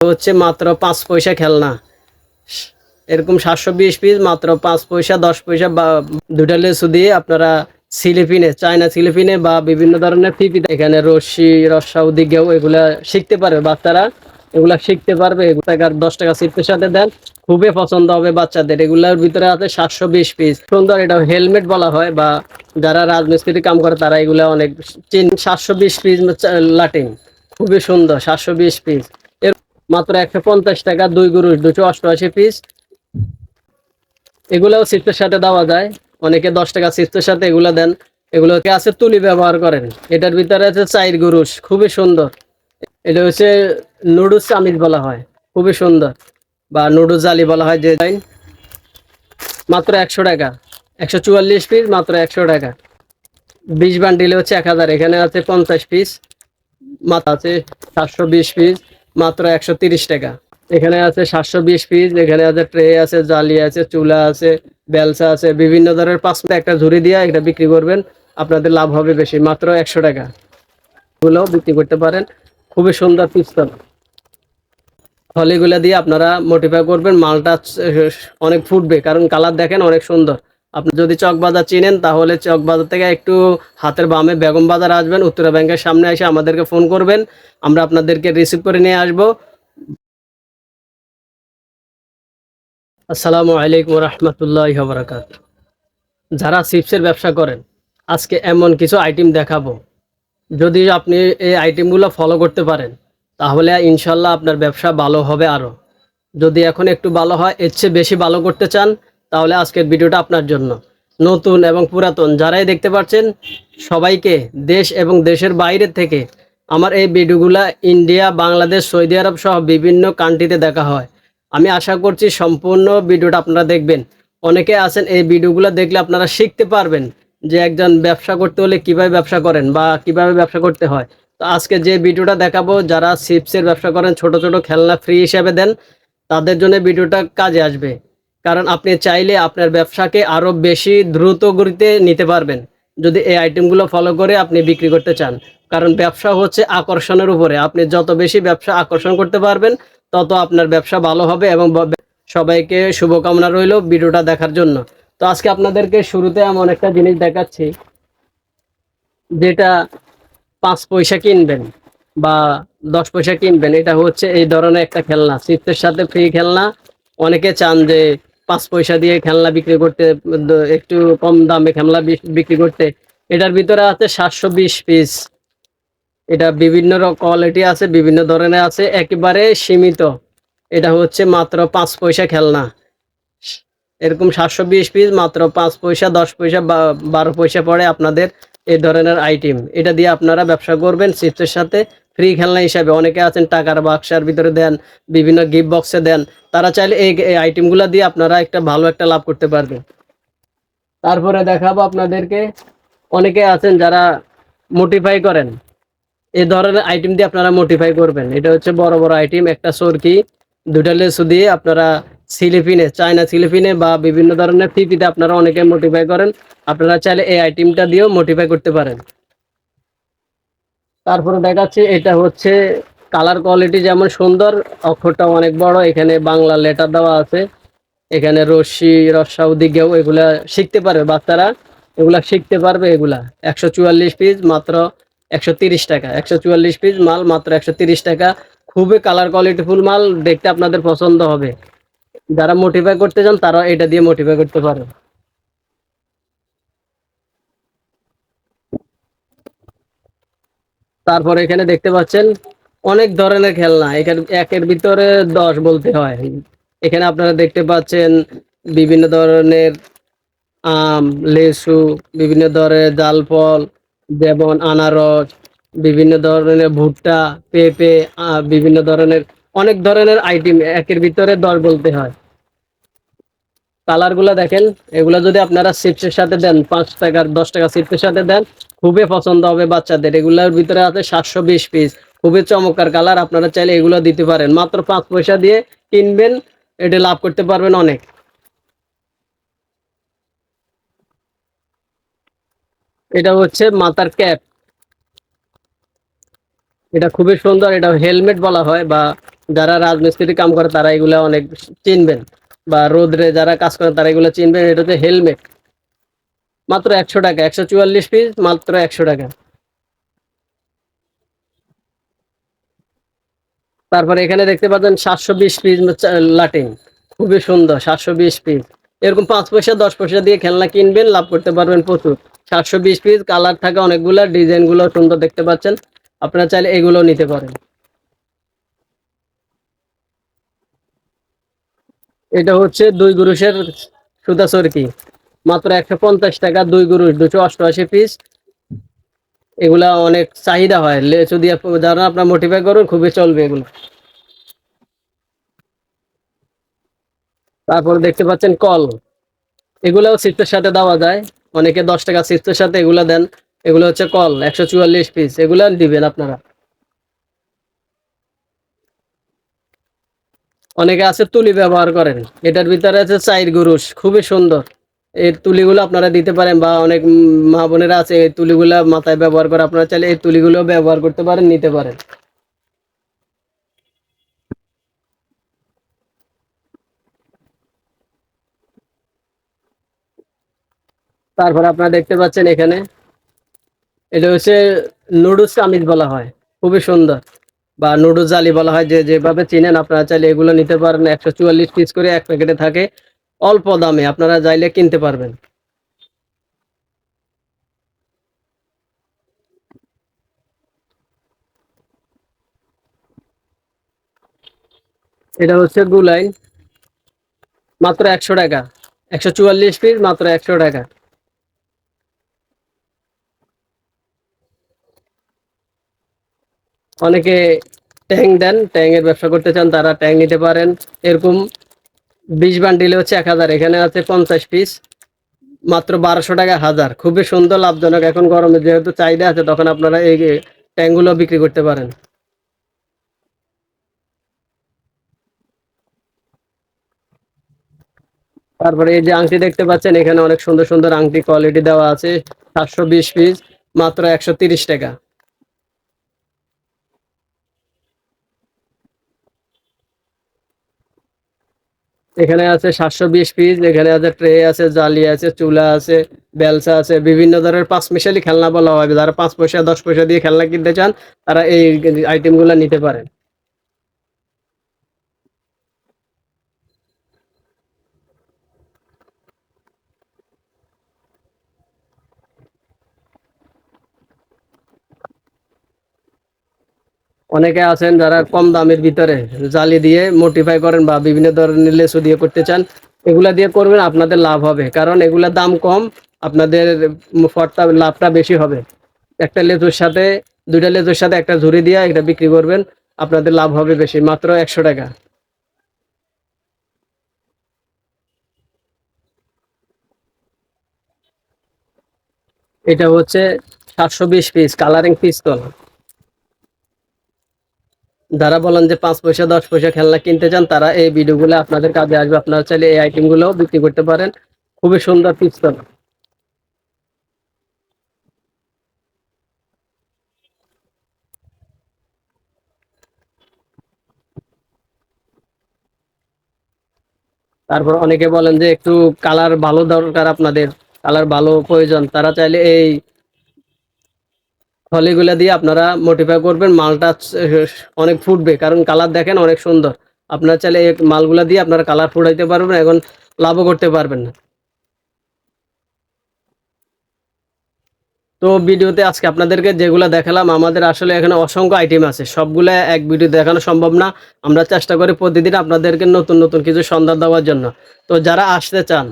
হচ্ছে মাত্র পাঁচ পয়সা খেলনা। এরকম সাতশো বিশ পিস মাত্র পাঁচ পয়সা, দশ পয়সা বা দুটা লেসু দিয়ে আপনারা সিলিপিনে, চায়না সিলিপিনে বা বিভিন্ন ধরনের ফিপি এখানে রশ্মি রসাউদি গেউ এগুলা শিখতে পারবে বাচ্চারা। এগুলা শিখতে পারবে টাকার দশ টাকা সিটের সাথে দেন। খুবই পছন্দ হবে বাচ্চাদের। এগুলার ভিতরে আছে সাতশো বিশ পিস সুন্দর এটা হেলমেট বলা হয় বা যারা রাজমিস্ত্রি কাম করে তারা এগুলা অনেক সাতশো বিশ পিস লাটিং খুবই সুন্দর, সাতশো বিশ পিস মাত্র একশো পঞ্চাশ টাকা, দুই গুরুষ দুশো অষ্টআশি পিস এগুলাও সিস্টের সাথে দেওয়া যায়। অনেকে দশ টাকা সিস্টের সাথে এগুলা দেন। এগুলোকে আছে তুলি ব্যবহার করেন। এটার ভিতরে আছে চাইর গুরুষ খুবই সুন্দর। এটা হচ্ছে নুডলস চামিজ বলা হয়, খুবই সুন্দর। বা নুডলস জালি বলা হয় যে ডিজাইন মাত্র একশো টাকা, একশো চুয়াল্লিশ পিস মাত্র একশো টাকা। বিশ বান্ডিলে হচ্ছে এক হাজার, এখানে আছে পঞ্চাশ পিস মাথা আছে সাতশো বিশ পিস মাত্র একশো তিরিশ টাকা। এখানে আছে সাতশো বিশ পিস এখানে আছে ট্রে আছে, জালি আছে, চুলা আছে, বেলসা আছে, বিভিন্ন ধরনের পাঁচটা একটা ঝুড়ি দিয়ে এটা বিক্রি করবেন। আপনাদের লাভ হবে বেশি, মাত্র একশো টাকা। এগুলোও বিক্রি করতে পারেন। খুবই সুন্দর পিস্তল। হলিগুলা দিয়ে আপনারা মোটিফাই করবেন, মালটা অনেক ফুটবে, কারণ কালার দেখেন অনেক সুন্দর। আপনি যদি চক বাজার চিনেন, তাহলে চক বাজার থেকে একটু হাতের বামে বেগম বাজার আসবেন, উত্তরা ব্যাংকের সামনে এসে আমাদেরকে ফোন করবেন। আমরা আপনাদেরকে রিসিভ করে নিয়ে আসব। আসসালামু আলাইকুম রহমতুল্লাহ বরাকাত যারা চিপসের ব্যবসা করেন, আজকে এমন কিছু আইটেম দেখাবো। যদি আপনি এই আইটেমগুলো ফলো করতে পারেন, তাহলে ইনশাল্লাহ আপনার ব্যবসা ভালো হবে আরও যদি এখন একটু ভালো হয়, এর চেয়ে বেশি ভালো করতে চান তাহলে আজকের ভিডিওটা আপনার জন্য। নতুন এবং পুরাতন, যারাই দেখতে পাচ্ছেন, সবাইকে দেশ এবং দেশের বাইরে থেকে আমার এই ভিডিওগুলা ইন্ডিয়া, বাংলাদেশ, সৌদি আরব সহ বিভিন্ন কান্ট্রিতে দেখা হয়। আমি আশা করছি সম্পূর্ণ ভিডিওটা আপনারা দেখবেন। অনেকে আছেন, এই ভিডিওগুলো দেখলে আপনারা শিখতে পারবেন যে একজন ব্যবসা করতে হলে কীভাবে ব্যবসা করেন বা কীভাবে ব্যবসা করতে হয়। তো আজকে যে ভিডিওটা দেখাবো, যারা চিপসের ব্যবসা করেন, ছোট ছোট খেলনা ফ্রি হিসাবে দেন, তাদের জন্য ভিডিওটা কাজে আসবে। কারণ আপনি চাইলে আপনার ব্যবসাকে আরও বেশি দ্রুত গতিতে নিতে পারবেন। যদি এই আইটেমগুলো ফলো করে আপনি বিক্রি করতে চান। কারণ ব্যবসা হচ্ছে আকর্ষণের উপরে। আপনি যত বেশি ব্যবসা আকর্ষণ করতে পারবেন, তত আপনার ব্যবসা ভালো হবে এবং সবাইকে শুভকামনা রইল ভিডিওটা দেখার জন্য। তো আজকে আপনাদেরকে শুরুতে এমন একটা জিনিস দেখাচ্ছি, যেটা পাঁচ পয়সা কিনবেন বা দশ পয়সা কিনবেন। এটা হচ্ছে এই ধরনের একটা খেলনা। চিত্রের সাথে ফ্রি খেলনা। অনেকে চান যে পাঁচ পয়সা দিয়ে খেলনা বিক্রি করতে একটু কম দামে খেলনা বিক্রি করতে, এটার ভিতরে আছে সাতশো বিশ পিস এটা বিভিন্ন কোয়ালিটি আছে, বিভিন্ন ধরনের আছে, একেবারে সীমিত। এটা হচ্ছে মাত্র পাঁচ পয়সা খেলনা। এরকম সাতশো বিশ পিস মাত্র পাঁচ পয়সা, দশ পয়সা বা, বারো পয়সা পড়ে আপনাদের এই ধরনের আইটেম এটা দিয়ে আপনারা ব্যবসা করবেন চিপসের সাথে ফ্রি খেলনা হিসাবে অনেকে আছেন, টাকার বাক্সার ভিতরে দেন, বিভিন্ন গিফট বক্সে দেন। তারা চাইলে এই আইটেমগুলো দিয়ে আপনারা একটা ভালো একটা লাভ করতে পারবেন। তারপরে দেখাবো আপনাদেরকে, অনেকে আছেন যারা মোটিফাই করেন। এই ধরনের আইটেম দিয়ে আপনারা মোটিফাই করবেন। এটা হচ্ছে বড় বড় আইটেম একটা সরকি দুটা লেসু দিয়ে আপনারা সিলিপিনে, চায়না সিলিপিনে বা বিভিন্ন ধরনের ফিপিতে আপনারা অনেকে মোটিফাই করেন। আপনারা চাইলে এই আইটেমটা দিয়েও মোটিফাই করতে পারেন। তারপরে দেখাচ্ছি, এটা হচ্ছে কালার কোয়ালিটি যেমন সুন্দর, অক্ষরটা অনেক বড়, এখানে বাংলা লেটার দেওয়া আছে। এখানে রশ্মি রসাউদি গেউ এগুলা শিখতে পারবে বাচ্চারা। এগুলা শিখতে পারবে এগুলা। একশো চুয়াল্লিশ পিস মাত্র একশো তিরিশ টাকা। একশো চুয়াল্লিশ পিস মাল মাত্র একশো তিরিশ টাকা। খুবই কালার কোয়ালিটি ফুল মাল, দেখতে আপনাদের পছন্দ হবে। যারা মোটিফাই করতে চান তারা এটা দিয়ে মোটিফাই করতে পারে তারপরে এখানে দেখতে পাচ্ছেন অনেক ধরনের খেলনা। এখানে একের ভিতরে দশ বলতে হয়। এখানে আপনারা দেখতে পাচ্ছেন বিভিন্ন ধরনের আম, লেসু, বিভিন্ন ধরনের জাল ফল যেমন আনারস, বিভিন্ন ধরনের ভুট্টা, পেঁপে বিভিন্ন ধরনের, অনেক ধরনের আইটেম একের ভিতরে দশ বলতে হয়। কালারগুলা দেখেন। এগুলা যদি আপনারা চিপসের সাথে দেন, পাঁচ টাকার, দশ টাকা চিপসের সাথে দেন খুবই পছন্দ হবে বাচ্চাদের। এগুলোর ভিতরে আছে সাতশো বিশ পিস খুবই চমৎকার কালার আপনারা চাইলে এগুলো দিতে পারেন। মাত্র পাঁচ পয়সা দিয়ে কিনবেন, এটা লাভ করতে পারবেন অনেক। এটা হচ্ছে মাথার ক্যাপ এটা খুবই সুন্দর, এটা হেলমেট বলা হয় বা যারা রাজমিস্ত্রি কাম করে তারা এগুলা অনেক চিনবেন। বা রোদ্রে যারা কাজ করে তারা এগুলো চিনবেন, এটা হচ্ছে হেলমেট। মাত্র একশো টাকা, একশো চুয়াল্লিশ পিস মাত্র একশো টাকা। তারপরে এখানে দেখতে পাচ্ছেন সাতশো বিশ পিস লাটিং খুবই সুন্দর, সাতশো বিশ পিস এরকম পাঁচ পয়সা, দশ পয়সা দিয়ে খেলনা কিনবেন, লাভ করতে পারবেন প্রচুর। সাতশো বিশ পিস কালার থাকে অনেকগুলো ডিজাইনগুলো সুন্দর দেখতে পাচ্ছেন। আপনারা চাইলে এগুলো নিতে পারেন। এটা হচ্ছে দুই গুরুষের সুতা চরকি। মাত্র একশো পঞ্চাশ টাকা, দুই গুরুষ দুশো অষ্টআশি পিস এগুলা অনেক চাহিদা হয়। লেচু দিয়ে আপনার মোটিফাই করুন, খুবই চলবে এগুলো। তারপর দেখতে পাচ্ছেন কল। এগুলাও চিত্রের সাথে দেওয়া যায়। অনেকে দশ টাকা চিত্রের সাথে এগুলা দেন। এগুলো হচ্ছে কল, একশো চুয়াল্লিশ পিস এগুলো দিবেন আপনারা। অনেকে আছে তুলি ব্যবহার করেন। এটার ভিতরে আছে চাইর গুরুষ খুবই সুন্দর। এই তুলিগুলো আপনারা দিতে পারেন বা অনেক মা বোনেরা আছে, এই তুলিগুলো মাথায় ব্যবহার করে। আপনারা চাইলে এই তুলিগুলো ব্যবহার করতে পারেন, নিতে পারেন। তারপর আপনারা দেখতে পাচ্ছেন এখানে, এটা হচ্ছে নুডলস কামিজ বলা হয়, খুবই সুন্দর। বা নুডলস জালি বলা হয়, যে যেভাবে চিনেন, আপনারা চাইলে এগুলো নিতে পারেন। একশো চুয়াল্লিশ পিস করে এক প্যাকেটে থাকে। অল্প দামে আপনারা চাইলে কিনতে পারবেন। এটা হচ্ছে গুলাইন মাত্র একশো টাকা। একশো চুয়াল্লিশ পিস, মাত্র একশো টাকা। অনেকে ট্যাং দেন, ট্যাংয়ের ব্যবসা করতে চান, তারা ট্যাং নিতে পারেন। এরকম বিশ বান্ডিলে হচ্ছে এক হাজার, এখানে আছে পঞ্চাশ পিস মাত্র বারোশো টাকা হাজার। খুবই সুন্দর, লাভজনক। এখন গরমে যেহেতু চাহিদা আছে, তখন আপনারা এই ট্যাংগুলো বিক্রি করতে পারেন। তারপরে এই যে আংটি দেখতে পাচ্ছেন, এখানে অনেক সুন্দর সুন্দর আংটি কোয়ালিটি দেওয়া আছে, সাতশো বিশ পিস মাত্র একশো তিরিশ টাকা। এখানে আছে সাতশো বিশ পিস এখানে আছে ট্রে আছে, জালি আছে, চুলা আছে, বেলসা আছে, বিভিন্ন ধরনের পাঁচ মিশালি খেলনা বলা হবে যারা পাঁচ পয়সা, দশ পয়সা দিয়ে খেলনা কিনতে চান, তারা এই আইটেমগুলো নিতে পারেন। অনেকে আছেন যারা কম দামের ভিতরে জালি দিয়ে মোটিফাই করেন বা বিভিন্ন ধরনের লেসু দিয়ে করতে চান, এগুলা দিয়ে করবেন, আপনাদের লাভ হবে। কারণ এগুলা দাম কম, আপনাদের ফটটা, লাভটা বেশি হবে। একটা লেচুর সাথে, দুইটা লেচুর সাথে একটা ঝুড়ি দিয়ে এটা বিক্রি করবেন, আপনাদের লাভ হবে বেশি, মাত্র একশো টাকা। এটা হচ্ছে সাতশো বিশ পিস কালারিং পিস পিস্তল যারা বলেন যে পাঁচ পয়সা, দশ পয়সা খেলনা কিনতে চান, তারা এই ভিডিওগুলো আপনাদের কাজে আসবে। আপনারা চাইলে এই আইটেমগুলো বিক্রি করতে পারেন। খুবই সুন্দর পিস্তল। তারপর অনেকে বলেন যে একটু কালার ভালো দরকার আপনাদের, কালার ভালো প্রয়োজন। তারা চাইলে এই থলিগুলা দিয়ে আপনারা মোটিফাই করবেন। মালটা অনেক ফুটবে, কারণ কালার দেখেন অনেক সুন্দর। আপনারা চাইলে এই মালগুলা দিয়ে আপনারা কালার ফুটাইতে পারবেন, এখন লাভও করতে পারবেন না। তো ভিডিওতে আজকে আপনাদেরকে যেগুলো দেখালাম, আমাদের আসলে এখানে অসংখ্য আইটেম আছে। সবগুলো এক ভিডিও দেখানো সম্ভব না। আমরা চেষ্টা করি প্রতিদিন আপনাদেরকে নতুন নতুন কিছু সন্ধান দেওয়ার জন্য। তো যারা আসতে চান,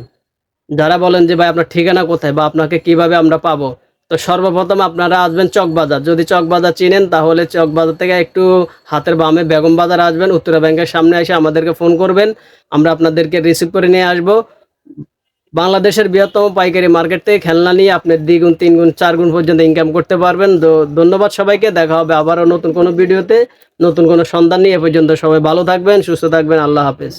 যারা বলেন যে, ভাই, আপনার ঠিকানা কোথায় বা আপনাকে কীভাবে আমরা পাবো? তো সর্বপ্রথম আপনারা আসবেন চকবাজার। যদি চকবাজার চিনেন, তাহলে চকবাজার থেকে একটু হাতের বামে বেগম বাজার আসবেন। উত্তরা ব্যাংকের সামনে এসে আমাদেরকে ফোন করবেন। আমরা আপনাদেরকে রিসিভ করে নিয়ে আসব। বাংলাদেশের বৃহত্তম পাইকারি মার্কেট থেকে খেলনা নিয়ে আপনি দ্বিগুণ তিন গুণ চার গুণ পর্যন্ত ইনকাম করতে পারবেন। তো ধন্যবাদ সবাইকে। দেখা হবে আবারও নতুন কোনো ভিডিওতে। নতুন কোনো সন্ধান নিয়ে এ পর্যন্ত সবাই ভালো থাকবেন, সুস্থ থাকবেন। আল্লাহ হাফেজ।